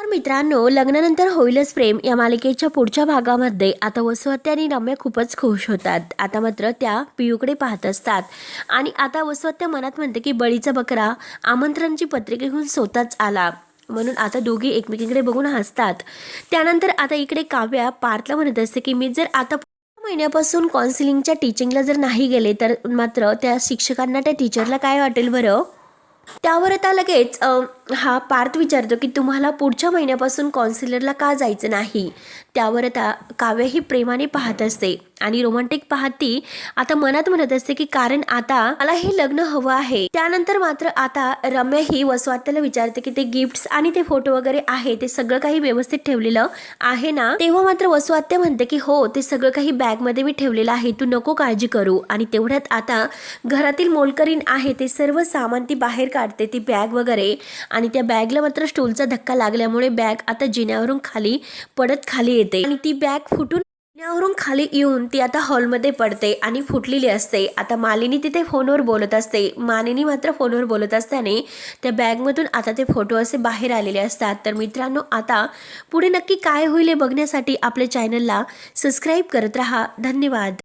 तर मित्रांनो लग्नानंतर होईलच प्रेम. या मालिकेच्या पुढच्या भागामध्ये आता वसुहत्या आणि रम्या खूपच खुश होतात. आता मात्र त्या पियूकडे पाहत असतात. आणि आता वसुहत्या मनात म्हणते की बळीचा बकरा आमंत्रणची पत्रिका घेऊन स्वतःच आला. म्हणून आता दोघी एकमेकींकडे बघून हसतात. त्यानंतर आता इकडे काव्या पार्थला म्हणत असते की मी जर आता महिन्यापासून काउन्सिलिंगच्या टीचिंगला जर नाही गेले तर मात्र त्या शिक्षकांना त्या टीचरला काय वाटेल बरं? त्यावर आता लगेच हा पार्थ विचारतो की तुम्हाला पुढच्या महिन्यापासून कॉन्सिलरला का जायचं नाही? त्यावर आता काव्य ही प्रेमाने पाहत असते. आणि रोमांटिक पाहती आता मनात म्हणत असते की कारण आता मला हे लग्न हवं आहे. त्यानंतर मात्र आता रम्या ही वसवात्याला विचारते की ते गिफ्ट्स आणि ते फोटो वगैरे आहे ते सगळं काही व्यवस्थित ठेवलेलं आहे ना? तेव्हा मात्र वसुआत्या म्हणते की हो ते सगळं काही बॅगमध्ये मी ठेवलेलं आहे तू नको काळजी करू. आणि तेवढ्यात आता घरातील मोलकरीण आहे ते सर्व सामान ती बाहेर काढते ती बॅग वगैरे. आणि त्या बॅगला मात्र स्टूलचा धक्का लागल्यामुळे बॅग आता जिन्यावरून खाली पडत खाली येते. आणि ती बॅग फुटून जिन्यावरून खाली येऊन ती आता हॉलमध्ये पडते आणि फुटलेली असते. आता मालिनी तिथे फोनवर बोलत असते. मालिनी मात्र फोनवर बोलत असताना त्या बॅगमधून आता ते फोटो असे बाहेर आलेले असतात. तर मित्रांनो आता पुढे नक्की काय होईल हे बघण्यासाठी आपल्या चॅनलला सबस्क्राईब करत राहा. धन्यवाद.